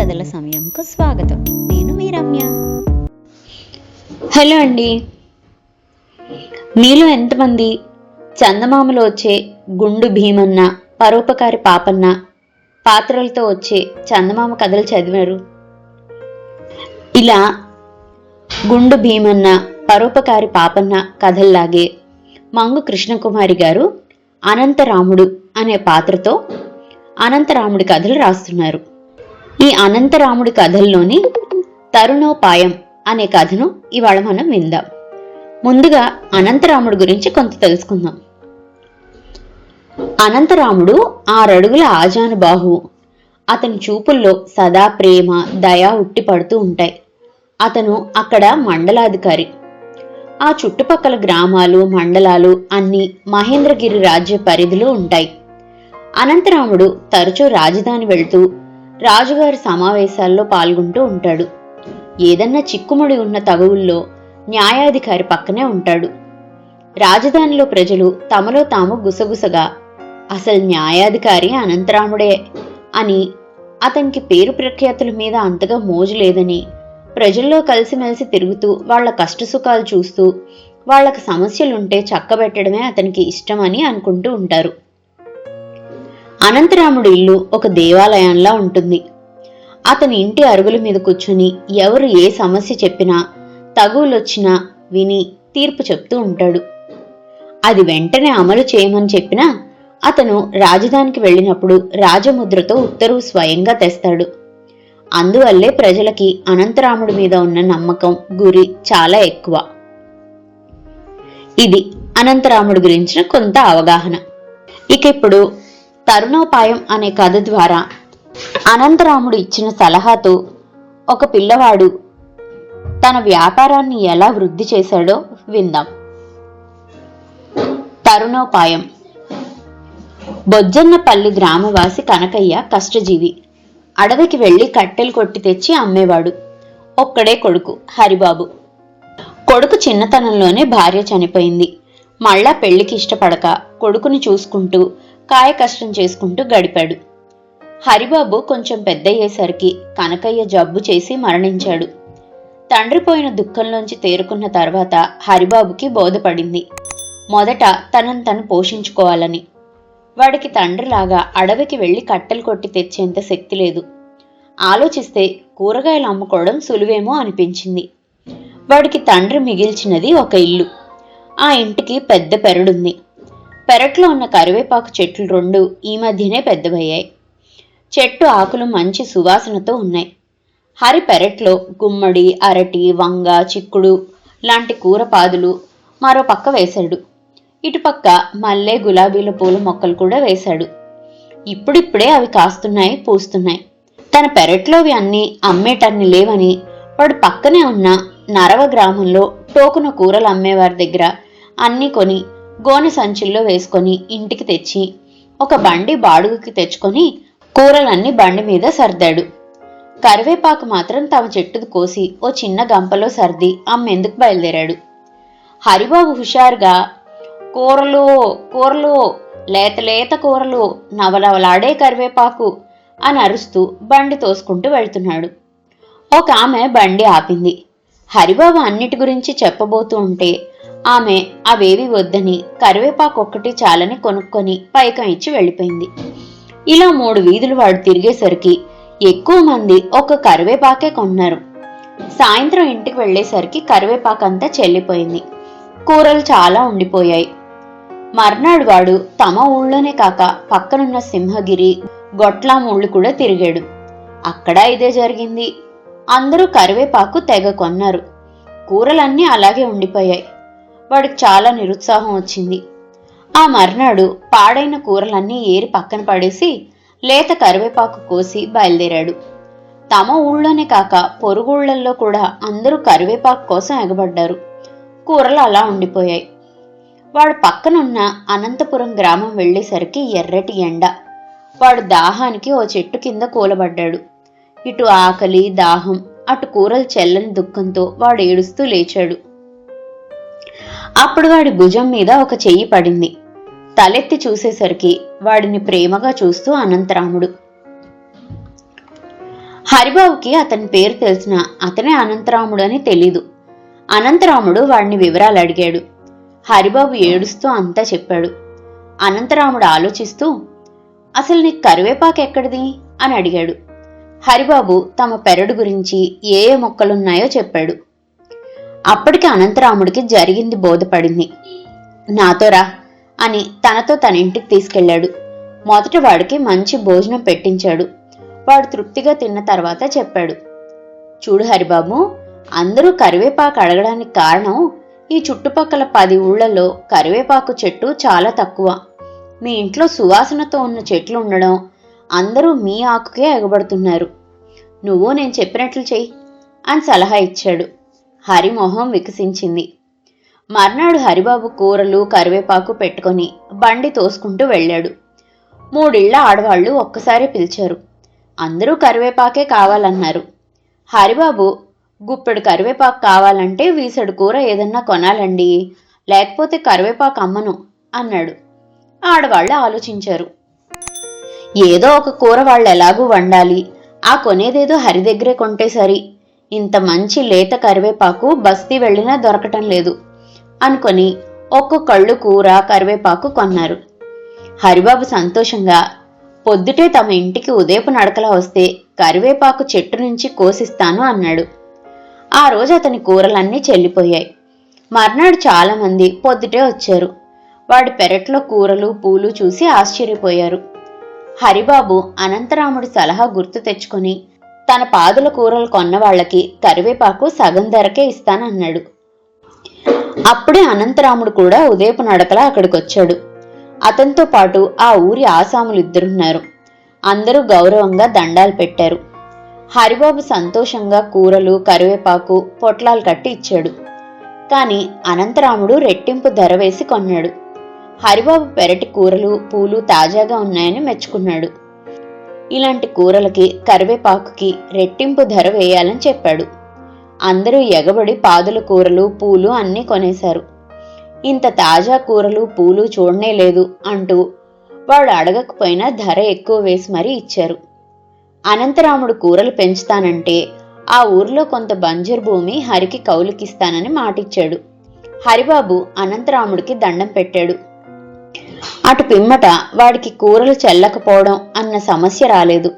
కథల సమయంకు స్వాగతం. నేను మీ రమ్య. హలో అండి. మీలో ఎంతమంది చందమామలో వచ్చే గుండు భీమన్న పరోపకారి పాపన్న పాత్రలతో వచ్చే చందమామ కథలు చదివారు? ఇలా గుండు భీమన్న పరోపకారి పాపన్న కథల్లాగే మంగు కృష్ణకుమారి గారు అనంతరాముడు అనే పాత్రతో అనంతరాముడి కథలు రాస్తున్నారు. ఈ అనంతరాముడి కథల్లోని తరుణోపాయం అనే కథను ఇవాళ మనం విందాం. ముందుగా అనంతరాముడి గురించి కొంత తెలుసుకుందాం. అనంతరాముడు ఆరడుగుల ఆజానుబాహువు. అతని చూపుల్లో సదా ప్రేమ దయా ఉట్టి పడుతూ ఉంటాయి. అతను అక్కడ మండలాధికారి. ఆ చుట్టుపక్కల గ్రామాలు మండలాలు అన్ని మహేంద్రగిరి రాజ్య పరిధిలో ఉంటాయి. అనంతరాముడు తరచూ రాజధాని వెళ్తూ రాజుగారి సమావేశాల్లో పాల్గొంటూ ఉంటాడు. ఏదన్నా చిక్కుముడి ఉన్న తగువుల్లో న్యాయాధికారి పక్కనే ఉంటాడు. రాజధానిలో ప్రజలు తమలో తాము గుసగుసగా అసలు న్యాయాధికారి అనంతరాముడే అని అతనికి పేరు ప్రఖ్యాతుల మీద అంతగా మోజు లేదని ప్రజల్లో కలిసిమెలిసి తిరుగుతూ వాళ్ళ కష్టసుఖాలు చూస్తూ వాళ్ళకు సమస్యలుంటే చక్కబెట్టడమే అతనికి ఇష్టమని అనుకుంటూ ఉంటారు. అనంతరాముడి ఇల్లు ఒక దేవాలయంలా ఉంటుంది. అతని ఇంటి అరుగుల మీద కూర్చుని ఎవరు ఏ సమస్య చెప్పినా తగువులొచ్చినా విని తీర్పు చెప్తూ ఉంటాడు. అది వెంటనే అమలు చేయమని చెప్పినా అతను రాజధానికి వెళ్ళినప్పుడు రాజముద్రతో ఉత్తర్వు స్వయంగా తెస్తాడు. అందువల్లే ప్రజలకి అనంతరాముడి మీద ఉన్న నమ్మకం గురి చాలా ఎక్కువ. ఇది అనంతరాముడి గురించిన కొంత అవగాహన. ఇక ఇప్పుడు తరుణోపాయం అనే కథ ద్వారా అనంతరాముడు ఇచ్చిన సలహాతో ఒక పిల్లవాడు తన వ్యాపారాన్ని ఎలా వృద్ధి చేశాడో విందాం. తరుణోపాయం. బొజ్జన్నపల్లి గ్రామవాసి కనకయ్య కష్టజీవి. అడవికి వెళ్ళి కట్టెలు కొట్టి తెచ్చి అమ్మేవాడు. ఒక్కడే కొడుకు హరిబాబు. కొడుకు చిన్నతనంలోనే భార్య చనిపోయింది. మళ్ళా పెళ్ళికి ఇష్టపడక కొడుకుని చూసుకుంటూ కాయ కష్టం చేసుకుంటూ గడిపాడు. హరిబాబు కొంచెం పెద్దయ్యేసరికి కనకయ్య జబ్బు చేసి మరణించాడు. తండ్రి పోయిన దుఃఖంలోంచి తేరుకున్న తర్వాత హరిబాబుకి బోధపడింది. మొదట తనను తను పోషించుకోవాలని. వాడికి తండ్రిలాగా అడవికి వెళ్ళి కట్టెలు కొట్టి తెచ్చేంత శక్తి లేదు. ఆలోచిస్తే కూరగాయలు అమ్ముకోవడం సులువేమో అనిపించింది. వాడికి తండ్రి మిగిల్చినది ఒక ఇల్లు. ఆ ఇంటికి పెద్ద పెరడుంది. పెరట్లో ఉన్న కరివేపాకు చెట్లు రెండు ఈ మధ్యనే పెద్దవయ్యాయి. చెట్టు ఆకులు మంచి సువాసనతో ఉన్నాయి. హరి పెరట్లో గుమ్మడి అరటి వంగ చిక్కుడు లాంటి కూరపాదులు మరో పక్క వేశాడు. ఇటుపక్క మల్లె గులాబీల పూల మొక్కలు కూడా వేశాడు. ఇప్పుడిప్పుడే అవి కాస్తున్నాయి పూస్తున్నాయి. తన పెరట్లోవి అన్నీ అమ్మేటన్ని లేవని వాడు పక్కనే ఉన్న నరవ గ్రామంలో టోకున కూరలు అమ్మేవారి దగ్గర అన్నీ కొని గోనె సంచుల్లో వేసుకొని ఇంటికి తెచ్చి ఒక బండి బాడుగుకి తెచ్చుకొని కూరలన్నీ బండి మీద సర్దాడు. కరివేపాకు మాత్రం తమ చెట్టుకు కోసి ఓ చిన్న గంపలో సర్ది అమ్మేందుకు బయలుదేరాడు. హరిబాబు హుషారుగా కూరలు కూరలు లేత లేత కూరలు నవలవలాడే కరివేపాకు అని అరుస్తూ బండి తోసుకుంటూ వెళ్తున్నాడు. ఒక ఆమె బండి ఆపింది. హరిబాబు అన్నిటి గురించి చెప్పబోతూ ఉంటే ఆమె అవేవి వద్దని కరివేపాకు ఒక్కటి చాలని కొనుక్కొని పైకం ఇచ్చి వెళ్ళిపోయింది. ఇలా మూడు వీధులు వాడు తిరిగేసరికి ఎక్కువ మంది ఒక కరివేపాకే కొన్నారు. సాయంత్రం ఇంటికి వెళ్ళేసరికి కరివేపాకంతా చెల్లిపోయింది. కూరలు చాలా ఉండిపోయాయి. మర్నాడు వాడు తమ ఊళ్ళోనే కాక పక్కనున్న సింహగిరి గొట్లాం ఊళ్ళు కూడా తిరిగాడు. అక్కడ ఇదే జరిగింది. అందరూ కరివేపాకు తెగ కొన్నారు. కూరలన్నీ అలాగే ఉండిపోయాయి. వాడికి చాలా నిరుత్సాహం వచ్చింది. ఆ మర్నాడు పాడైన కూరలన్నీ ఏరి పక్కన పడేసి లేత కరివేపాకు కోసి బయలుదేరాడు. తమ ఊళ్ళోనే కాక పొరుగుళ్ళల్లో కూడా అందరూ కరివేపాకు కోసం ఎగబడ్డారు. కూరలు అలా ఉండిపోయాయి. వాడు పక్కనున్న అనంతపురం గ్రామం వెళ్ళేసరికి ఎర్రటి ఎండ. వాడు దాహానికి ఓ చెట్టు కింద కూలబడ్డాడు. ఇటు ఆకలి దాహం అటు కూరలు చెల్లని దుఃఖంతో వాడు ఏడుస్తూ లేచాడు. అప్పుడు వాడి భుజం మీద ఒక చెయ్యి పడింది. తలెత్తి చూసేసరికి వాడిని ప్రేమగా చూస్తూ అనంతరాముడు. హరిబాబుకి అతని పేరు తెలిసిన అతనే అనంతరాముడు అని తెలీదు. అనంతరాముడు వాడిని వివరాలు అడిగాడు. హరిబాబు ఏడుస్తూ అంతా చెప్పాడు. అనంతరాముడు ఆలోచిస్తూ అసలు నీకు కరివేపాకు ఎక్కడిది? అని అడిగాడు. హరిబాబు తమ పెరడు గురించి ఏ ఏ మొక్కలున్నాయో చెప్పాడు. అప్పటికి అనంతరాముడికి జరిగింది బోధపడింది. నాతోరా అని తనతో తన ఇంటికి తీసుకెళ్ళాడు. మొదట వాడికి మంచి భోజనం పెట్టించాడు. వాడు తృప్తిగా తిన్న తర్వాత చెప్పాడు. చూడు హరిబాబు అందరూ కరివేపాకు అడగడానికి కారణం ఈ చుట్టుపక్కల పది ఊళ్ళలో కరివేపాకు చెట్టు చాలా తక్కువ. మీ ఇంట్లో సువాసనతో ఉన్న చెట్లు ఉండడం అందరూ మీ ఆకుకే ఎగబడుతున్నారు. నువ్వు నేను చెప్పినట్లు చెయ్యి అని సలహా ఇచ్చాడు. హరిమోహం వికసించింది. మర్నాడు హరిబాబు కూరలు కరివేపాకు పెట్టుకొని బండి తోసుకుంటూ వెళ్ళాడు. మూడిళ్ళ ఆడవాళ్ళు ఒక్కసారి పిలిచారు. అందరూ కరివేపాకే కావాలన్నారు. హరిబాబు గుప్పెడు కరివేపాకు కావాలంటే వీసడు కూర ఏదన్నా కొనాలండి లేకపోతే కరివేపాకు అమ్మను అన్నాడు. ఆడవాళ్ళు ఆలోచించారు. ఏదో ఒక కూర వాళ్ళు ఎలాగూ వండాలి ఆ కొనేదేదో హరి దగ్గరే కొంటే సరి ఇంత మంచి లేత కరివేపాకు బస్తీ వెళ్ళినా దొరకటం లేదు అనుకొని ఒక్కొక్కళ్ళు కూర కరివేపాకు కొన్నారు. హరిబాబు సంతోషంగా పొద్దుటే తమ ఇంటికి ఉదయపు నడకలా వస్తే కరివేపాకు చెట్టు నుంచి కోసిస్తాను అన్నాడు. ఆ రోజు అతని కూరలన్నీ చెల్లిపోయాయి. మర్నాడు చాలామంది పొద్దుటే వచ్చారు. వాడి పెరట్లో కూరలు పూలు చూసి ఆశ్చర్యపోయారు. హరిబాబు అనంతరాముడి సలహా గుర్తు తెచ్చుకొని తన పాదుల కూరలు కొన్న వాళ్ళకి కరివేపాకు సగం ధరకే ఇస్తానన్నాడు. అప్పుడే అనంతరాముడు కూడా ఉదయపు నడకలా అక్కడికొచ్చాడు. అతనితో పాటు ఆ ఊరి ఆసాములు ఇద్దరున్నారు. అందరూ గౌరవంగా దండాలు పెట్టారు. హరిబాబు సంతోషంగా కూరలు కరివేపాకు పొట్లాలు కట్టి ఇచ్చాడు. కాని అనంతరాముడు రెట్టింపు ధర వేసి కొన్నాడు. హరిబాబు పెరటి కూరలు పూలు తాజాగా ఉన్నాయని మెచ్చుకున్నాడు. ఇలాంటి కూరలకి కరివేపాకుకి రెట్టింపు ధర వేయాలని చెప్పాడు. అందరూ ఎగబడి పాదుల కూరలు పూలు అన్నీ కొనేశారు. ఇంత తాజా కూరలు పూలు చూడనే లేదు అంటూ వాడు అడగకపోయినా ధర ఎక్కువ వేసి మరీ ఇచ్చారు. అనంతరాముడు కూరలు పెంచుతానంటే ఆ ఊర్లో కొంత బంజరు భూమి హరికి కౌలుకిస్తానని మాటిచ్చాడు. హరిబాబు అనంతరాముడికి దండం పెట్టాడు. అటు పిమ్మట వాడికి కూరలు చెల్లకపోవడం అన్న సమస్య రాలేదు.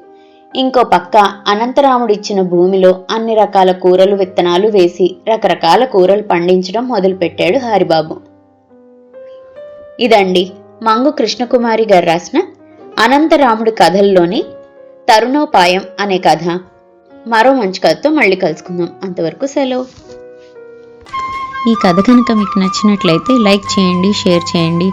ఇంకో పక్క అనంతరాముడిచ్చిన భూమిలో అన్ని రకాల కూరలు విత్తనాలు వేసి రకరకాల కూరలు పండించడం మొదలుపెట్టాడు హరిబాబు. ఇదండి మంగు కృష్ణకుమారి గారు రాసిన అనంతరాముడి కథల్లోని తరుణోపాయం అనే కథ. మరో మంచి కథతో మళ్ళీ కలుసుకుందాం. అంతవరకు సెలవు. ఈ కథ కనుక మీకు నచ్చినట్లయితే లైక్ చేయండి షేర్ చేయండి.